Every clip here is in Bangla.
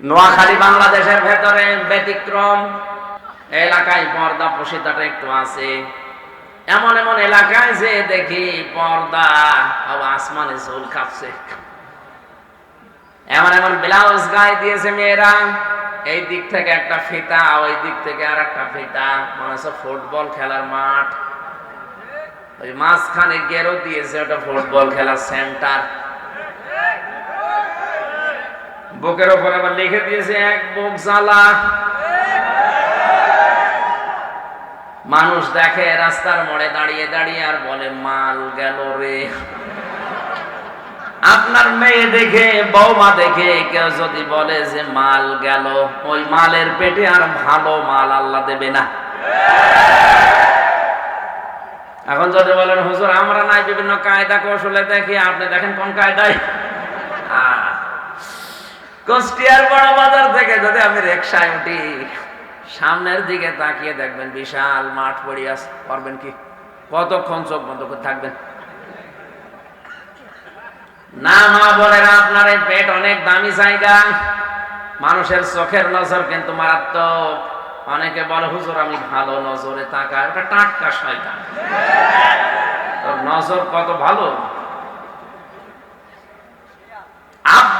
নোয়াখালী, বাংলাদেশের ভেতরে ব্যতিক্রম। এলাকায় পর্দা প্রসিদ্ধাটা একটু আছে। এমন এমন এলাকায় যে দেখি পর্দা আসমানে চুল কাঁপছে এমন এমন ব্লাউজ গায়ে দিয়েছে মেয়েরা। এই দিক থেকে একটা ফিতা, ওই দিক থেকে আর একটা ফিতা। মনে হচ্ছে ফুটবল খেলার মাঠ। ওই মাঝখানে গেরো দিয়েছে ওটা ফুটবল খেলার সেন্টার। বুকের ওপর আবার লিখে দিয়েছে, এক বুক জ্বালা। মানুষ দেখে রাস্তার মোড়ে দাঁড়িয়ে দাঁড়িয়ে আর বলে, মাল গেল রে। আপনার মেয়ে দেখে, বৌমা দেখে কেউ যদি বলে যে, মাল গেল। ওই মালের পেটে আর ভালো মাল আল্লাহ দেবে না। এখন যদি বলেন, হুজুর, আমরা নাই বিভিন্ন কায়দা কৌশলে দেখি, আপনি দেখেন কোন কায়দায়? কুষ্টিয়ার বড় বাজার থেকে যদি আমি রিক্সায় উঠি সামনের দিকে তাকিয়ে দেখবেন বিশাল মাঠ আছে। পারবেন কি? কতক্ষণ চোখ বন্ধ করে থাকবেন? না মা বোনেরা, আপনার এই পেট অনেক দামি জায়গা। মানুষের চোখের নজর কিন্তু মারাত্মক। অনেকে বলে, হুজুর, আমি ভালো নজরে তাকায় ওটা টাটকা শয়তান। নজর কত ভালো?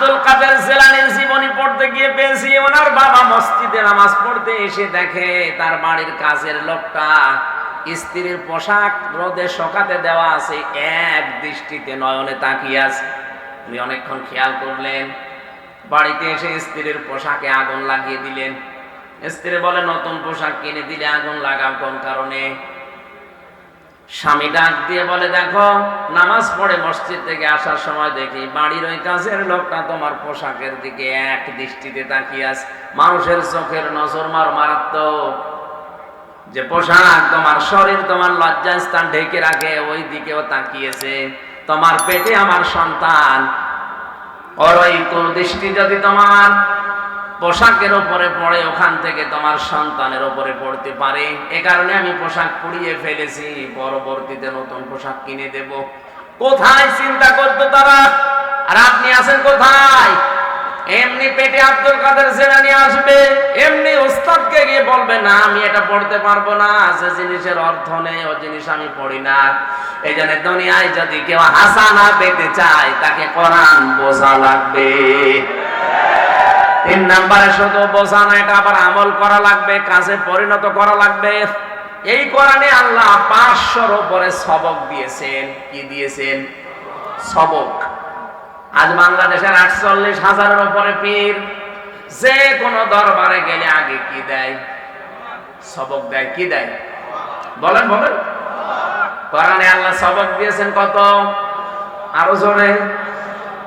আব্দুল কাদের জেলানির জীবনী পড়তে গিয়ে পেয়েছি, ওনার বাবা মসজিদে নামাজ পড়তে এসে দেখে তার বাড়ির কাজের লোকটা স্ত্রীর পোশাক রোদে শোকাতে দেওয়া আছে, এক দৃষ্টিতে নয়নে তাকিয়ে আছে। উনি অনেকক্ষণ খেয়াল করলেন, বাড়িতে এসে স্ত্রীর পোশাকে আগুন লাগিয়ে দিলেন। স্ত্রী বলে, নতুন পোশাক কিনে দিলে আগুন লাগাও, কোন কারণে? স্বামী ডাক দিয়ে বলে, দেখো, নামাজ পড়ে মসজিদ থেকে আসার সময় দেখি বাড়ির ওই কাজের লোকটা তোমার পোশাকের দিকে এক দৃষ্টিতে তাকিয়ে আছে। মানুষের চোখের নজর মার মারাত্মক। যে পোশাক তোমার শরীর, তোমার লজ্জাস্থান ঢেকে রাখে, ওই দিকেও তাকিয়েছে। তোমার পেটে আমার সন্তান। ওর ওই দৃষ্টি যদি তোমার পোশাকের ওপরে পড়ে, ওখান থেকে তোমার সন্তানের ওপরে পড়তে পারে। এ কারণে আমি পোশাক পুড়িয়ে ফেলেছি, পরবর্তীতে নতুন পোশাক কিনে দেব। কোথায় চিন্তা করতো তারা? আর আপনি আছেন কোথায়? এমনি পেটে আব্দুল কাদের জেলানি আসবে, এমনি ওস্তাদকে গিয়ে বলবে, না, আমি এটা পড়তে পারব না, যে জিনিসের অর্থ নেই, ও জিনিস আমি পড়ি না। এই জন্য দুনিয়ায় যদি কেউ হাসানা পেতে চায়, তাকে কোরআন বোঝা লাগবে। তিন নাম্বারে শুধু বোঝা না এটা আবার আমল করা লাগবে, কাজে পরিণত করা লাগবে। এই কোরআনে আল্লাহ পাঁচশোর উপরে সবক দিয়েছেন। কি দিয়েছেন? সবক। আজ বাংলাদেশের আটচল্লিশ হাজারের উপরে পীর, যে কোনো দরবারে গেলে আগে কি দেয়? সবক দেয়, কি দেয়? বলেন বলেন। কোরআনে আল্লাহ সবক দিয়েছেন কত? আরও জোরে।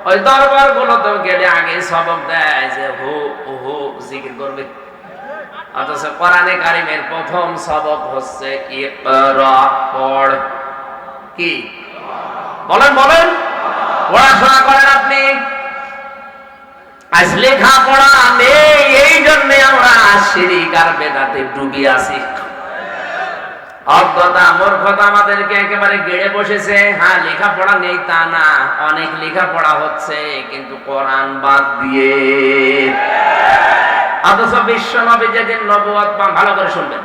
ওই দরবার গুলোতে গেলে আগে সবক দেয় যে হু হু জিকির করবে। অথচ কোরআনে কারিমের প্রথম সবক হচ্ছে পড়। কি? বলেন বলেন। পড়াশোনা করেন আপনি। আজ লেখা পড়া নেই, এই জন্য আমরা শিরিক আর বেদাতে ডুবি আছি। অজ্ঞতা মূর্খতা আমাদেরকে একেবারে গেড়ে বসেছে। হ্যাঁ নেই তা না, অনেক হচ্ছে, কিন্তু কোরআন বাদ দিয়ে। অথচ বিশ্ব নবী যেদিন নবুয়ত পান, ভালো করে শুনবেন।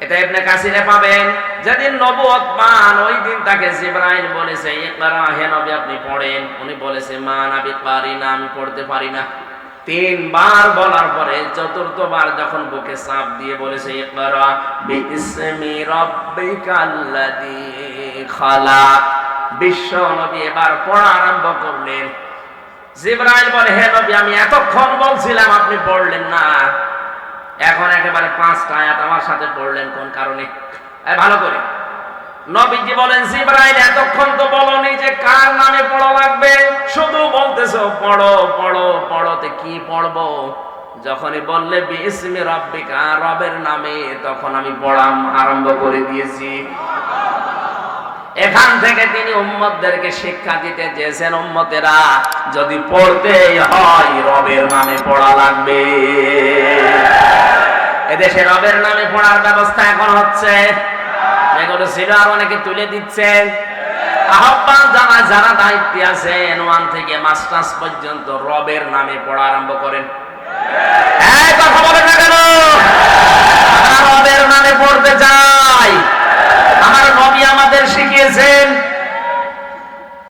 এটা ইবনে কাসিরে পাবেন। যেদিন নবুয়ত পান, ওই দিন তাকে জিবরাইল বলেছে ইকরা হে নবী, আপনি পড়েন। উনি বলেছে, মা নাবি পারি না, আমি পড়তে পারি না। তিনবার বলার পরে চতুর্থবার যখন বুকে চাপ দিয়ে বলেছে, ইকরা খালাক বিশ্ব নবী এবার পড়া আরম্ভ করলেন। জিবরাইল বলে, হে নবী, আমি এতক্ষণ বলছিলাম, আপনি পড়লেন না। এখন একেবারে পাঁচটা আয়াত আমার সাথে পড়লেন, কোন কারণে? ভালো করে। নবীজি বলেন, জিবরাইল, এতক্ষণ তো বলনি যে কার নামে পড়া লাগবে। শুধু বলতেছো, পড়ো পড়ো, পড়োতে কি পড়ব? যখনই বললে, বিসমি রব্বিকা রবের নামে তখন আমি পড়াম, আরম্ভ করে দিয়েছি। এখান থেকে তিনি উম্মতদেরকে শিক্ষা দিতে চেয়েছেন, উম্মতেরা, যদি পড়তে হয়, রবের নামে পড়া লাগবে। এদেশে রবের নামে পড়ার ব্যবস্থা এখন হচ্ছে। ছিল আর অনেকে তুলে দিচ্ছে আহ্বান জানা যারা ওয়ান থেকে মাস্টার্স পর্যন্ত রবের নামে পড়া আরম্ভ করেন।